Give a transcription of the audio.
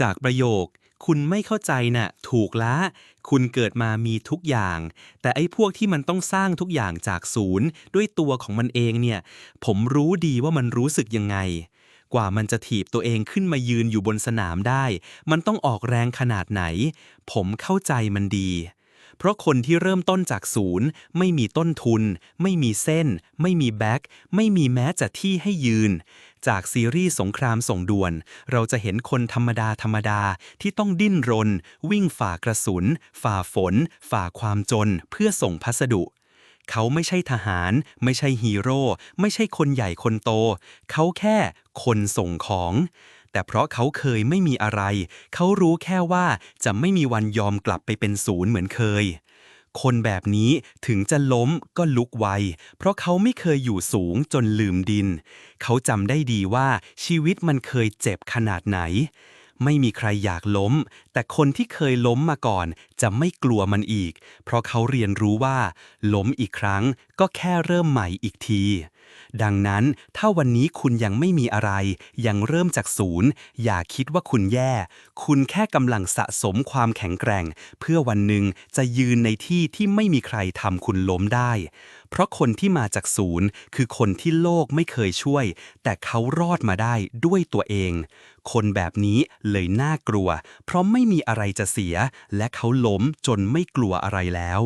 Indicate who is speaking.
Speaker 1: จากประโยค คุณไม่เข้าใจน่ะถูกละ คุณเกิดมามีทุกอย่าง แต่ไอ้พวกที่มันต้องสร้างทุกอย่างจากศูนย์ ด้วยตัวของมันเองเนี่ย ผมรู้ดีว่ามันรู้สึกยังไง กว่ามันจะถีบตัวเองขึ้นมายืนอยู่บนสนามได้ มันต้องออกแรงขนาดไหน ผมเข้าใจมันดี เพราะคนที่เริ่มต้นจากศูนย์ ไม่มีต้นทุน ไม่มีเส้น ไม่มีแบ็คไม่มีแม้จะที่ให้ยืน จากซีรีส์สงครามส่งด่วน เราจะเห็นคนธรรมดาธรรมดาที่ต้องดิ้นรน วิ่งฝ่ากระสุน ฝ่าฝน ฝ่าความจน เพื่อส่งพัสดุเขาไม่ใช่ทหาร ไม่ใช่ฮีโร่ ไม่ใช่คนใหญ่คนโต เขาแค่คนส่งของ แต่เพราะเขาเคยไม่มีอะไร เขารู้แค่ว่าจะไม่มีวันยอมกลับไปเป็นศูนย์เหมือนเคย คนแบบนี้ถึงจะล้มก็ลุกไว เพราะเขาไม่เคยอยู่สูงจนลืมดิน เขาจำได้ดีว่าชีวิตมันเคยเจ็บขนาดไหน ไม่มีใครอยากล้ม แต่คนที่เคยล้มมาก่อน จะไม่กลัวมันอีก เพราะเขาเรียนรู้ว่า ล้มอีกครั้งก็แค่เริ่มใหม่อีกที ดังนั้นถ้าวันนี้คุณยังไม่มีอะไร ยังเริ่มจากศูนย์ อย่าคิดว่าคุณแย่ คุณแค่กำลังสะสมความแข็งแกร่ง เพื่อวันหนึ่งจะยืนในที่ที่ไม่มีใครทำคุณล้มได้ เพราะคนที่มาจากศูนย์ คือคนที่โลกไม่เคยช่วย แต่เขารอดมาได้ด้วยตัวเอง คนแบบนี้เลยน่ากลัว เพราะไม่มีอะไรจะเสีย และเขาล้มจนไม่กลัวอะไรแล้ว